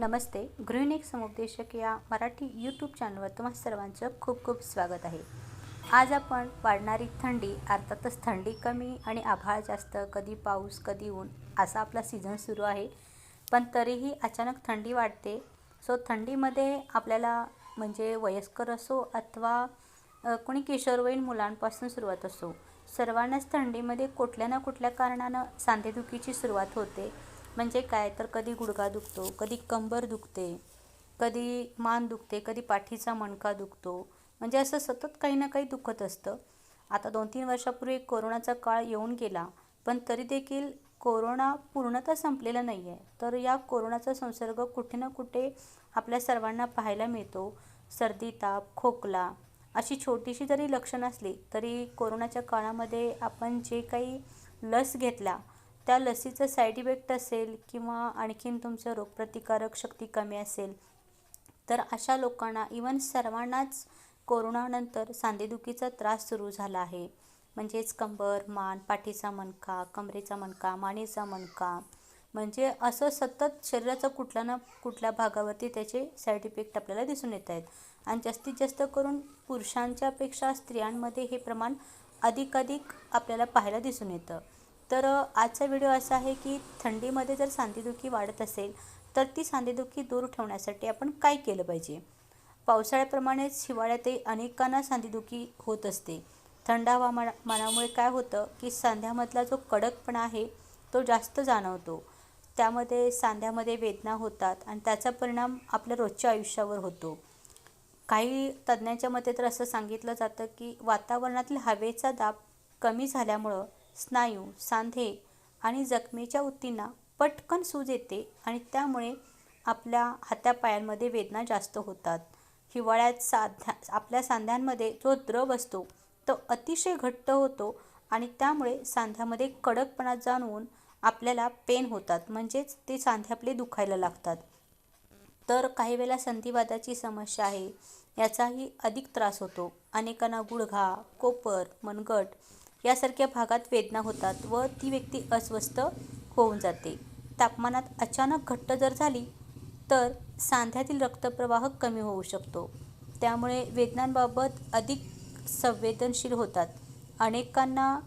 नमस्ते गृहिणी समुपदेशक या मराठी यूट्यूब चॅनलवर तुम्हा सर्वांचं खूप खूप स्वागत आहे. आज आपण वाढणारी थंडी अर्थातच थंडी कमी आणि आभाळ जास्त कधी पाऊस कधी ऊन असा आपला सीझन सुरू आहे. पण तरीही अचानक थंडी वाढते. सो थंडीमध्ये आपल्याला म्हणजे वयस्कर असो अथवा कोणी किशोरवयीन मुलांपासून सुरुवात असो सर्वांनाच थंडीमध्ये कुठल्या ना कुठल्या कारणानं सांधेदुखीची सुरुवात होते. म्हणजे काय? तर कधी गुडघा दुखतो कधी कंबर दुखते कधी मान दुखते कधी पाठीचा मणका दुखतो. म्हणजे असं सतत काही ना काही दुखत असतं. आता दोन तीन वर्षापूर्वी कोरोनाचा काळ येऊन गेला पण तरी देखील कोरोना पूर्णतः संपलेला नाही आहे तर या कोरोनाचा संसर्ग कुठे ना कुठे आपल्या सर्वांना पाहायला मिळतो. सर्दी ताप खोकला अशी छोटीशी जरी लक्षणं असली तरी कोरोनाच्या काळामध्ये आपण जे काही लस घेतला त्या लसीचं साईड इफेक्ट असेल किंवा आणखीन तुमचं रोगप्रतिकारक शक्ती कमी असेल तर अशा लोकांना इवन सर्वांनाच कोरोनानंतर सांधेदुखीचा त्रास सुरू झाला आहे. म्हणजेच कंबर मान पाठीचा मणका कमरेचा मणका मानेचा मणका. म्हणजे असं सतत शरीराचा कुठल्या ना कुठल्या भागावरती त्याचे साईड इफेक्ट आपल्याला दिसून येत आहेत. आणि जास्तीत जास्त करून पुरुषांच्यापेक्षा स्त्रियांमध्ये हे प्रमाण अधिकाधिक आपल्याला पाहायला दिसून येतं. तर आजचा व्हिडिओ असा आहे की थंडीमध्ये जर सांधेदुखी वाढत असेल तर ती सांधेदुखी दूर ठेवण्यासाठी आपण काय केलं पाहिजे? पावसाळ्याप्रमाणेच हिवाळ्यातही अनेकांना सांधेदुखी होत असते. थंड हवामानामुळे काय होतं की सांध्यामधला जो कडकपणा आहे तो जास्त जाणवतो. त्यामध्ये सांध्यामध्ये वेदना होतात आणि त्याचा परिणाम आपल्या रोजच्या आयुष्यावर होतो. काही तज्ज्ञांच्या मते तर असं सांगितलं जातं की वातावरणातील हवेचा दाब कमी झाल्यामुळं स्नायू सांधे आणि जखमेच्या ऊतींना पटकन सूज येते आणि त्यामुळे आपल्या हातापायांमध्ये वेदना जास्त होतात. हिवाळ्यात साध्या आपल्या सांध्यांमध्ये जो द्रव असतो तो अतिशय घट्ट होतो आणि त्यामुळे सांध्यामध्ये कडकपणा जाणवून आपल्याला पेन होतात म्हणजेच ते सांधे आपले दुखायला लागतात. तर काही वेळेला संधिवादाची समस्या आहे याचाही अधिक त्रास होतो. अनेकांना गुडघा कोपर मनगट यासारख्या भागात वेदना होतात व ती व्यक्ती अस्वस्थ होऊन जाते. तापमानात अचानक घट्ट जर झाली तर सांध्यातील रक्तप्रवाह कमी होऊ शकतो. त्यामुळे वेदनांबाबत अधिक संवेदनशील होतात. अनेकांना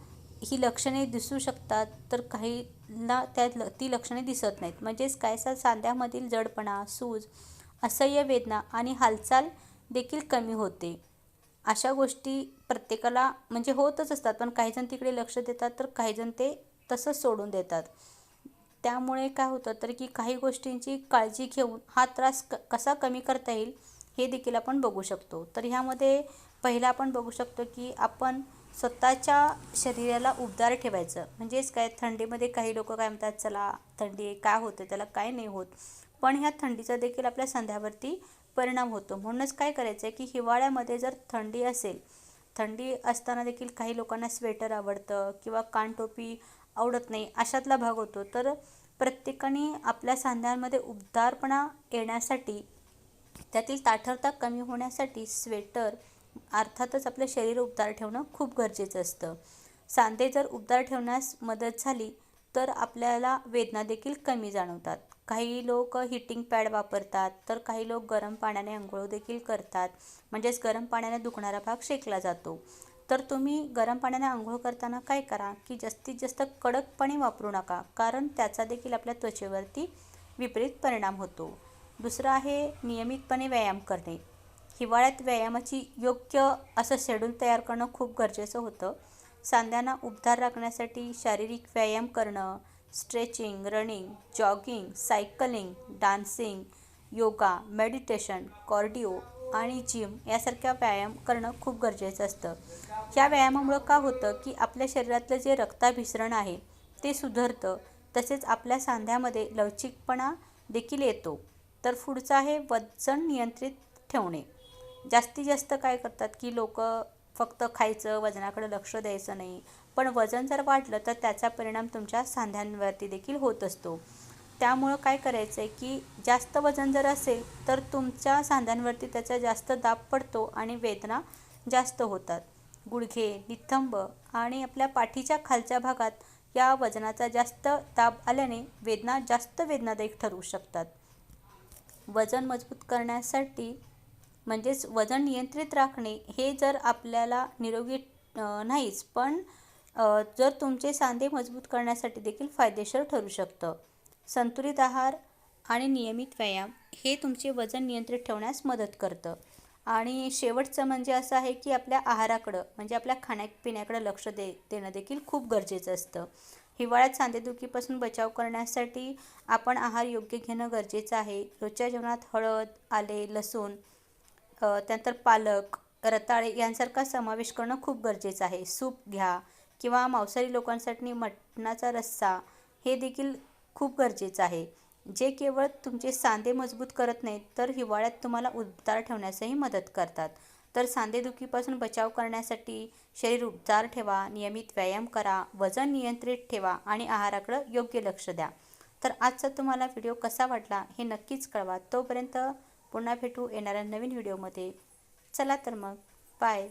ही लक्षणे दिसू शकतात तर काहींना त्या ल ती लक्षणे दिसत नाहीत. म्हणजेच काय? सा सांध्यामधील जडपणा सूज असह्य वेदना आणि हालचाल देखील कमी होते. अशा गोष्टी प्रत्येकाला म्हणजे होतच असतात पण काहीजण तिकडे लक्ष देतात तर काहीजण ते तसंच सोडून देतात. त्यामुळे काय होतं तर की काही गोष्टींची काळजी घेऊन हा त्रास क कसा कमी करता येईल हे देखील आपण बघू शकतो. तर ह्यामध्ये पहिला आपण बघू शकतो की आपण स्वतःच्या शरीराला उबदार ठेवायचं. म्हणजेच काय थंडीमध्ये काही लोक काय म्हणतात चला थंडी काय होतं त्याला काय नाही होत. पण ह्या थंडीचा देखील आपल्या सांध्यावरती परिणाम होतो. म्हणूनच काय करायचं आहे की हिवाळ्यामध्ये जर थंडी असेल थंडी असताना देखील काही लोकांना स्वेटर आवडतं किंवा कानटोपी आवडत नाही अशातला भाग होतो. तर प्रत्येकाने आपल्या सांध्यांमध्ये उबदारपणा येण्यासाठी त्यातील ताठरता कमी होण्यासाठी स्वेटर अर्थातच आपलं शरीर उबदार ठेवणं खूप गरजेचं असतं. सांधे जर उबदार ठेवण्यास मदत झाली तर आपल्याला वेदना देखील कमी जाणवतात. काही लोक हिटिंग पॅड वापरतात तर काही लोक गरम पाण्याने आंघोळ देखील करतात. म्हणजेच गरम पाण्याने दुखणारा भाग शेकला जातो. तर तुम्ही गरम पाण्याने आंघोळ करताना काय करा की जास्तीत जास्त कडक पाणी वापरू नका कारण त्याचा देखील आपल्या त्वचेवरती विपरीत परिणाम होतो. दुसरं आहे नियमितपणे व्यायाम करणे. हिवाळ्यात व्यायामाची योग्य असं शेड्यूल तयार करणं खूप गरजेचं होतं. सांध्यांना उबदार राखण्यासाठी शारीरिक व्यायाम करणं stretching running jogging cycling dancing yoga meditation cardio आणि जिम यासारख्या व्यायाम करणं खूप गरजेचं असतं. या व्यायामामुळं का होतं की आपल्या शरीरातलं जे रक्ताभिसरण आहे ते सुधारतं तसेच आपल्या सांध्यामध्ये लवचिकपणा देखील येतो. तर पुढचं आहे वजन नियंत्रित ठेवणे. जास्तीत जास्त काय करतात की लोक फक्त खायचं वजनाकडे लक्ष द्यायचं नाही. पण वजन जर वाढलं तर त्याचा परिणाम तुमच्या सांध्यांवरती देखील होत असतो. त्यामुळं काय करायचं आहे की जास्त वजन जर असेल तर तुमच्या सांध्यांवरती त्याचा जास्त दाब पडतो आणि वेदना जास्त होतात. गुडघे नितंब आणि आपल्या पाठीच्या खालच्या भागात या वजनाचा जास्त दाब आल्याने वेदना जास्त वेदनादायक ठरू शकतात. वजन मजबूत करण्यासाठी म्हणजेच वजन नियंत्रित राखणे हे जर आपल्याला निरोगी नाहीच पण जर तुमचे सांधे मजबूत करण्यासाठी देखील फायदेशीर ठरू शकतं. संतुलित आहार आणि नियमित व्यायाम हे तुमचे वजन नियंत्रित ठेवण्यास मदत करतं. आणि शेवटचं म्हणजे असं आहे की आपल्या आहाराकडं म्हणजे आपल्या खाण्यापिण्याकडं लक्ष दे देणं देखील खूप गरजेचं असतं. हिवाळ्यात सांधेदुखीपासून बचाव करण्यासाठी आपण आहार योग्य घेणं गरजेचं आहे. रोजच्या जेवणात हळद आले लसूण त्यानंतर पालक रताळे यांसारखा समावेश करणं खूप गरजेचं आहे. सूप घ्या किंवा मांसाहारी लोकांसाठी मटणाचा रस्सा हे देखील खूप गरजेचं आहे. जे केवळ तुमचे सांधे मजबूत करत नाहीत तर हिवाळ्यात तुम्हाला उबदार ठेवण्यासही मदत करतात. तर सांधेदुखीपासून बचाव करण्यासाठी शरीर उबदार ठेवा नियमित व्यायाम करा वजन नियंत्रित ठेवा आणि आहाराकडं योग्य लक्ष द्या. तर आजचा तुम्हाला व्हिडिओ कसा वाटला हे नक्कीच कळवा. तोपर्यंत पुन्हा भेटू येणाऱ्या नवीन व्हिडिओमध्ये. चला तर मग बाय.